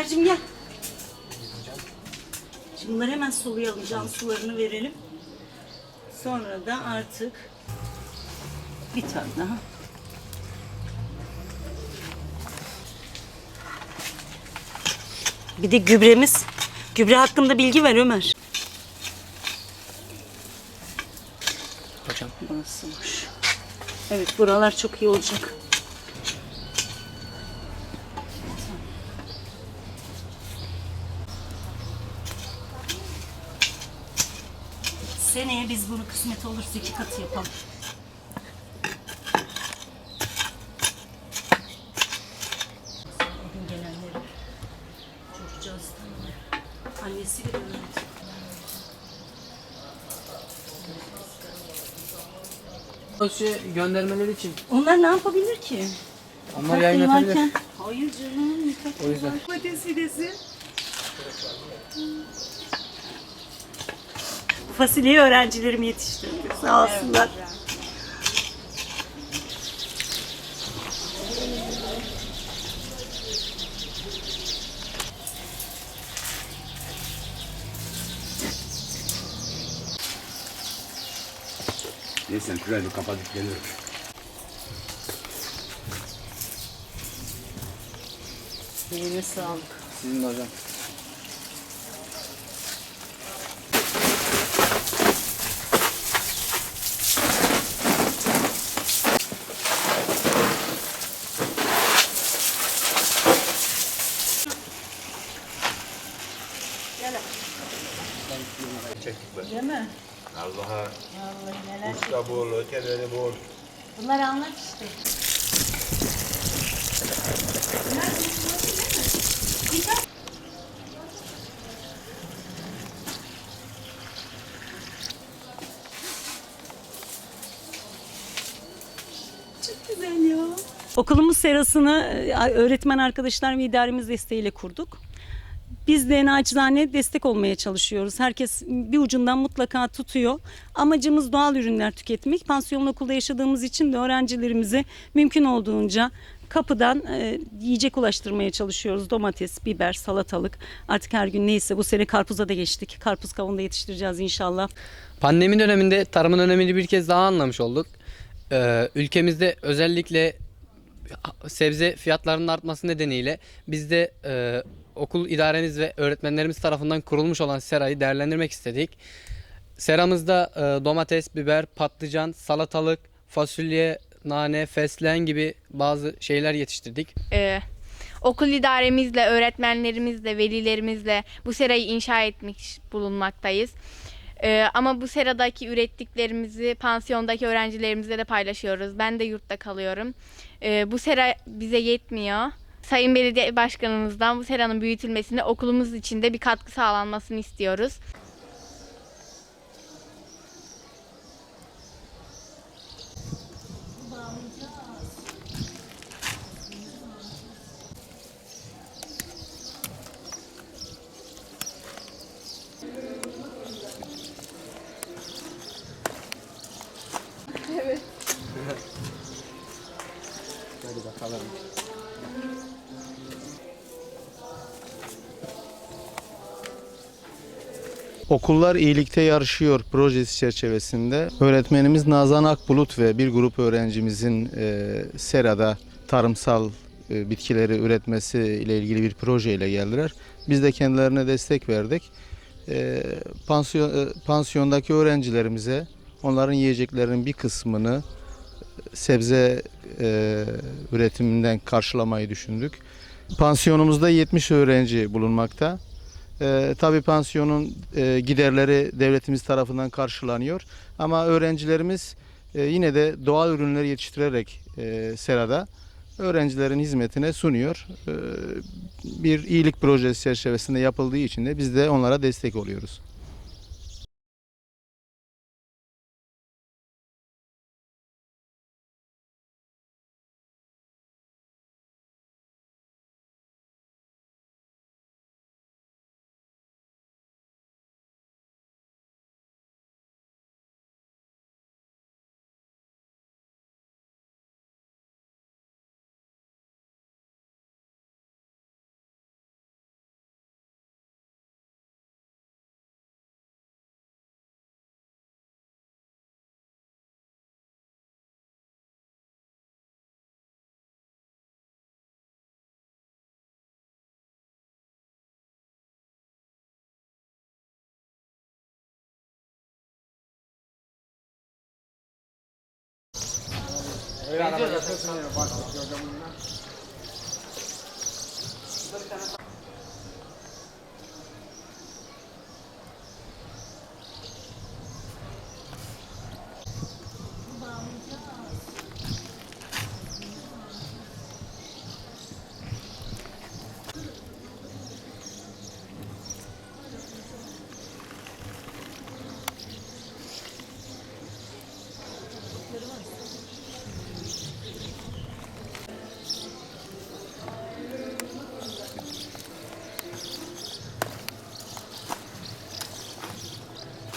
Ömer'cim gel. Şimdi bunları hemen sulayalım. Can sularını verelim. Sonra da artık bir tane daha. Bir de gübremiz. Gübre hakkında bilgi ver Ömer. Hocam. Burası boş. Evet buralar çok iyi olacak. Seneye biz bunu kısmet olursa iki katı yapalım. Bugün gelenleri çocukcağız annesi de öğretti. Ölçü göndermeleri için. Onlar ne yapabilir ki? Onlar Takvim yayınlatabilir. varken- Hayır canım. O yüzden. var. Fasulyeyi öğrencilerim yetiştirdi. Sağ olsunlar. Neyse şurayı bir kapatıp geliyorum. Eline sağlık. Sizin de hocam. Değil mi? Allah'a Vallahi neler. usta bol, öteleri bol. Bunları anlat işte. Çok güzel ya. Okulumuz serasını e, öğretmen arkadaşlar ve idaremiz desteğiyle kurduk. Biz naçizane destek olmaya çalışıyoruz. Herkes bir ucundan mutlaka tutuyor. Amacımız doğal ürünler tüketmek. Pansiyon okulda yaşadığımız için de öğrencilerimize mümkün olduğunca kapıdan e, yiyecek ulaştırmaya çalışıyoruz. Domates, biber, salatalık. Artık her gün neyse bu sene karpuza da geçtik. Karpuz kavunu da yetiştireceğiz inşallah. Pandemi döneminde tarımın önemini bir kez daha anlamış olduk. Ee, ülkemizde özellikle sebze fiyatlarının artması nedeniyle biz de e, okul idaremiz ve öğretmenlerimiz tarafından kurulmuş olan serayı değerlendirmek istedik. Seramızda e, domates, biber, patlıcan, salatalık, fasulye, nane, fesleğen gibi bazı şeyler yetiştirdik. Ee, okul idaremizle, öğretmenlerimizle, velilerimizle bu serayı inşa etmiş bulunmaktayız. Ee, ama bu seradaki ürettiklerimizi pansiyondaki öğrencilerimizle de paylaşıyoruz. Ben de yurtta kalıyorum. Ee, bu sera bize yetmiyor. Sayın Belediye Başkanımızdan bu seranın büyütülmesine okulumuz için de bir katkı sağlanmasını istiyoruz. Bakalım. Okullar iyilikte yarışıyor projesi çerçevesinde öğretmenimiz Nazan Akbulut ve bir grup öğrencimizin e, Sera'da tarımsal e, bitkileri üretmesi ile ilgili bir projeyle geldiler. Biz de kendilerine destek verdik. E, pansiyon, e, pansiyondaki öğrencilerimize onların yiyeceklerinin bir kısmını sebze e, üretiminden karşılamayı düşündük. Pansiyonumuzda 70 öğrenci bulunmakta. Ee, tabii pansiyonun e, giderleri devletimiz tarafından karşılanıyor. Ama öğrencilerimiz e, yine de doğal ürünleri yetiştirerek e, serada öğrencilerin hizmetine sunuyor. Ee, bir iyilik projesi çerçevesinde yapıldığı için de biz de onlara destek oluyoruz. 哎呀，这个太深了，我就不讲了。